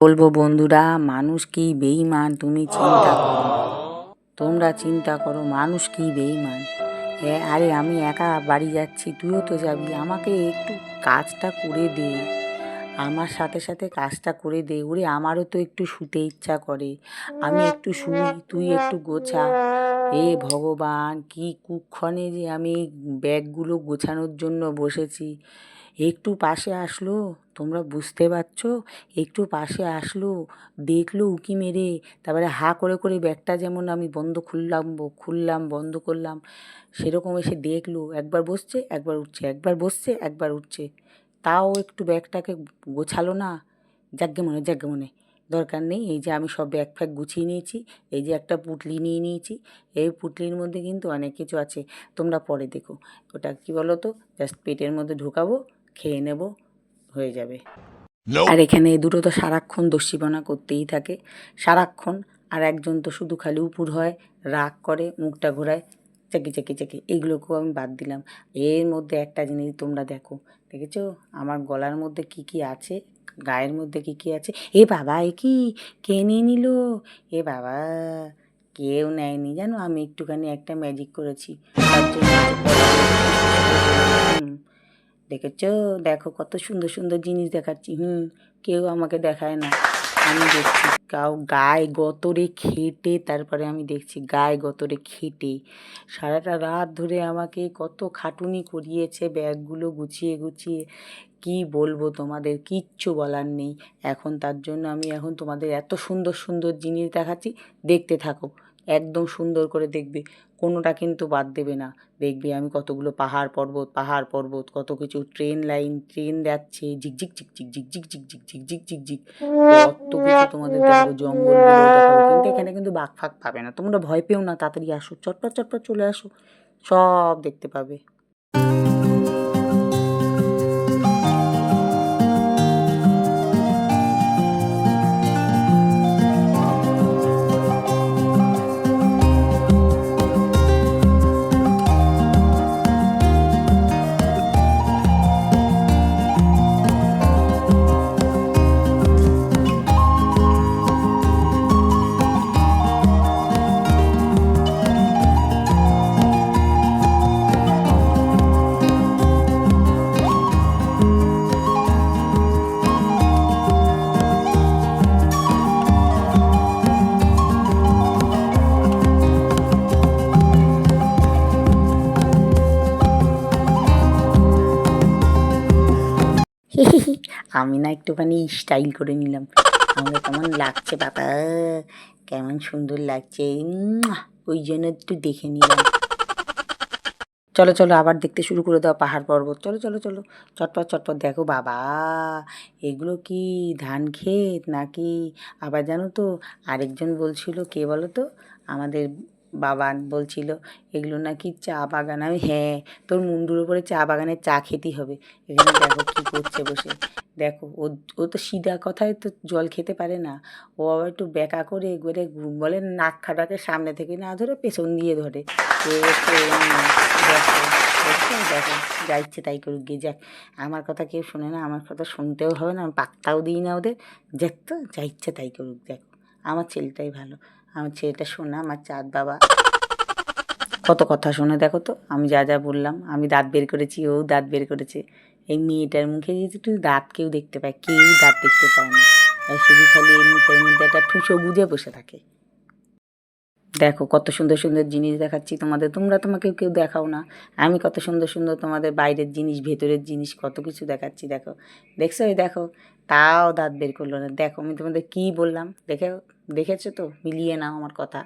বলব, বন্ধুরা, মানুষ কি বেইমান তুমি চিন্তা করো তোমরা চিন্তা করো, মানুষ কি বেইমান হ্যাঁ আরে, আমি একা বাড়ি যাচ্ছি, তুইও তো যাবি। আমাকে একটু কাজটা করে দে। আমার সাথে সাথে কাজটা করে দে। ওরে, আমারও তো একটু শুতে ইচ্ছা করে। আমি একটু শুই, তুই একটু গোছা। এ, ভগবান, কি কুক্ষণে যে আমি ব্যাগগুলো গোছানোর জন্য বসেছি। একটু পাশে আসলো, তোমরা বুঝতে পারছ? একটু পাশে আসলো, দেখল উকি মেরে, তারপরে হা করে করে ব্যাগটা যেমন আমি বন্ধ খুললাম খুললাম, বন্ধ করলাম, সেরকম এসে দেখল, একবার বসছে, একবার উঠছে, একবার বসছে, একবার উঠছে। তাও একটু ব্যাগটাকে গোছালো না। যাগ্গে মনে যাগ্গে মনে, দরকার নেই, এই যে আমি সব ব্যাগ ফ্যাগ গুছিয়ে নিয়েছি, এই যে একটা পুটলি নিয়ে নিয়েছি, এই পুটলির মধ্যে কিন্তু অনেক কিছু আছে, তোমরা পরে দেখো। ওটা কি বলো তো জাস্ট পেটের মধ্যে ঢোকাবো খেয়ে নেব হয়ে যাবে। আর এখানে দুটো তো সারাক্ষণ দস্যিপনা করতেই থাকে। সারাক্ষণ আর একজন তো শুধু খালি উপুর হয় রাগ করে মুখটা ঘোরায় চাকি চাকি চাকি। এইগুলোকেও আমি বাদ দিলাম। এর মধ্যে একটা জিনিস তোমরা দেখো দেখেছ? আমার গলার মধ্যে কি কি আছে? গায়ের মধ্যে কি কি আছে? এ বাবা এ কি? কে নিয়ে নিল? এ বাবা কেউ নেয়নি। জানো আমি একটুখানি একটা ম্যাজিক করেছি। তার জন্য হুম। দেখেছ? দেখো কত সুন্দর সুন্দর জিনিস দেখাচ্ছি। হুম, কেউ আমাকে দেখায় না। আমি দেখছি কাউ গায়ে গতরে খেটে, তারপরে আমি দেখছি গায়ে গতরে খেটে। সারাটা রাত ধরে আমাকে কত খাটুনি করিয়েছে, ব্যাগগুলো গুছিয়ে গুছিয়ে। কি বলব তোমাদের? কিচ্ছু বলার নেই। এখন তার জন্য আমি এখন তোমাদের এত সুন্দর সুন্দর জিনিস দেখাচ্ছি, দেখতে থাকো। একদম সুন্দর করে দেখবে। কোনোটা কিন্তু বাদ দেবে না। দেখবে আমি কতগুলো পাহাড় পর্বত পাহাড় পর্বত, কত কিছু ট্রেন লাইন ট্রেন যাচ্ছে, ঝিকঝিক ঝিকঝিক ঝিকঝিক ঝিকঝিক ঝিকঝিক ঝিকঝিক কত কিছু তোমাদের দেখাবো, জঙ্গল কিন্তু এখানে কিন্তু বাঘ ফাঁক পাবে না। তোমরা ভয় পেও না, তাড়াতাড়ি আসো, চটপট চটপট চলে আসো। সব দেখতে পাবে। আমি না একটুখানি স্টাইল করে নিলাম। আমাকে কেমন লাগছে বাবা? কেমন সুন্দর লাগছে। ওই জন্য একটু দেখে নিলাম। চলো চলো, আবার দেখতে শুরু করে দাও পাহাড় পর্বত। চলো চলো চলো, চটপট চটপট দেখো বাবা। এগুলো কি ধান ক্ষেত নাকি? আবার জানো তো, আরেকজন বলছিল, কে বলো তো? আমাদের বাবা বলছিল, এগুলো নাকি চা বাগান। আমি হ্যাঁ তোর মুন্ডুর উপরে চা বাগানে চা খেতেই হবে। এখানে দেখো কী করছে বসে। দেখো, ও ও তো সিধা কথায় তো জল খেতে পারে না। ও আবার একটু ব্যাকা করে একবারে বলে, নাক খাটাকে সামনে থেকে না ধরে পেছন দিয়ে ধরে। দেখো যা ইচ্ছে তাই করুক, গিয়ে যাক। আমার কথা কেউ শোনে না, আমার কথা শুনতেও হবে না, আমি পাত্তাও দিই না ওদের। দেখ তো, যা ইচ্ছে তাই করুক, দেখো। আমার ছেলেটাই ভালো। আমার ছেলেটা শোনা আমার চাঁদ বাবা। কত কথা শোনে দেখো তো, আমি যা যা বললাম, আমি দাঁত বের করেছি, ও দাঁত বের করেছে। এই মেয়েটার মুখে তুই দাঁত কেউ দেখতে পায়, কেউ দাঁত দেখতে পায় না। শুধু খালি এই মুখের মধ্যে একটা ঠুসো গুঁজে বসে থাকে। দেখো কত সুন্দর সুন্দর জিনিস দেখাচ্ছি তোমাদের, তোমরা তোমাকে কেউ দেখাও না। আমি কত সুন্দর সুন্দর তোমাদের বাইরের জিনিস, ভেতরের জিনিস কত কিছু দেখাচ্ছি, দেখো। দেখছ? এই দেখো, তাও দাঁত বের করল না। দেখো, আমি তোমাদের কী বললাম? দেখে, দেখেছ তো? মিলিয়ে নাও আমার কথা।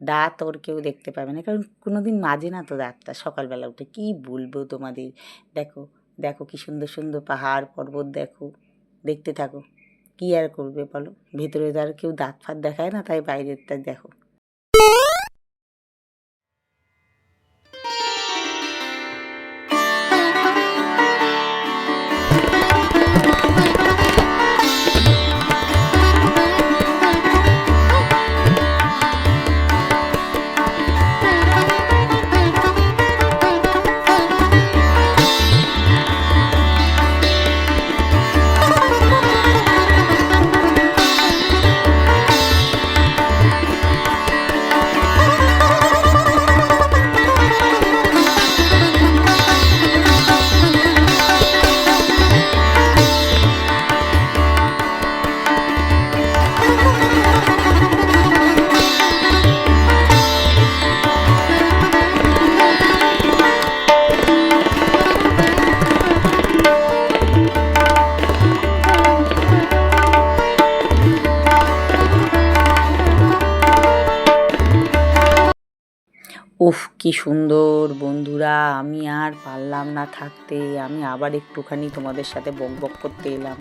দাঁত ওর কেউ দেখতে পাবে না, কারণ কোনো দিন মাজে না তো দাঁতটা, সকালবেলা উঠে। কী বলব তোমাদের? দেখো দেখো কি সুন্দর সুন্দর পাহাড় পর্বত, দেখো। দেখতে থাকো। কী আর করবে বলো? ভেতরে তো আর কেউ দাঁত ফাঁত দেখায় না, তাই বাইরেরটা দেখো। উফ, কি সুন্দর বন্ধুরা, আমি আর পারলাম না থাকতে, আমি আবার একটুখানি তোমাদের সাথে বক বক করতে এলাম।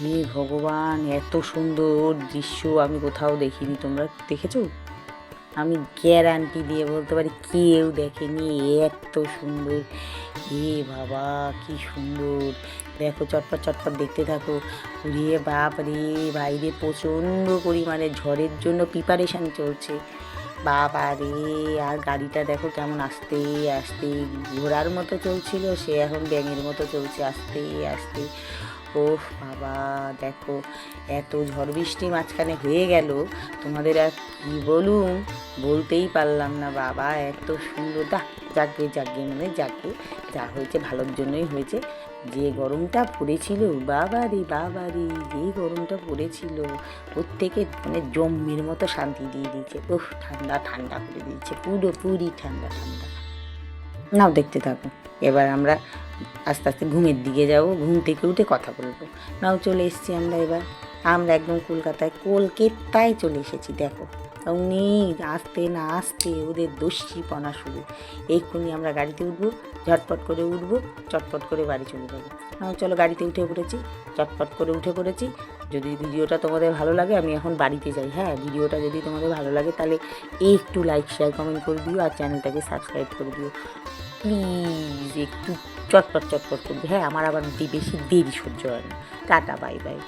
হে ভগবান, এত সুন্দর দৃশ্য আমি কোথাও দেখিনি, তোমরা দেখেছ? আমি গ্যারান্টি দিয়ে বলতে পারি, কেউ দেখেনি, এত সুন্দর। এ বাবা, কি সুন্দর। দেখো, চটপট চটপট দেখতে থাকো। রে বাপ রে বাইরে প্রচণ্ড পরিমাণে ঝড়ের জন্য প্রিপারেশান চলছে। বাবা রে, আর গাড়িটা দেখো কেমন আস্তে আস্তে, ঘোড়ার মতো চলছিল, সে এখন ব্যাঙের মতো চলছে, আস্তে আস্তে। ওহ, বাবা, দেখো, এত ঝড় বৃষ্টি মাঝখানে হয়ে গেল। তোমাদের আর কী বলুন বলতেই পারলাম না, বাবা, এত সুন্দর। দা যাকে যাকে মানে যাকে যা হয়েছে ভালোর জন্যই হয়েছে। যে গরমটা পড়েছিল, বাবা রে বাবা রে, যে গরমটা পড়েছিল, প্রত্যেকে মানে জম্মের মতো শান্তি দিয়ে দিয়েছে। উফ ঠান্ডা ঠান্ডা করে দিয়েছে, পুরোপুরি ঠান্ডা ঠান্ডা। নাও দেখতে থাকো। এবার আমরা আস্তে আস্তে ঘুমের দিকে যাব, ঘুম থেকে উঠে কথা বলব। নাও চলে এসেছি আমরা এবার। আমরা একদম কলকাতায় কলকাতায় চলে এসেছি, দেখো। নেই আসতে না আসতে ওদের দস্যিপনা শুরু। এক্ষুনি আমরা গাড়িতে উঠবো, ঝটপট করে উঠবো, চটপট করে বাড়ি চলে যাব। নাও চলো গাড়িতে উঠে পড়েছি, চটপট করে উঠে পড়েছি। যদি ভিডিওটা তোমাদের ভালো লাগে, আমি এখন বাড়িতে যাই হ্যাঁ? ভিডিওটা যদি তোমাদের ভালো লাগে, তাহলে একটু লাইক শেয়ার কমেন্ট করে দিও আর চ্যানেলটাকে সাবস্ক্রাইব করে দিও। প্লিজ একটু চটপট চটপট করবে হ্যাঁ আমার আবার বেশি দেরি সহ্য হয় না। Tata, bye bye.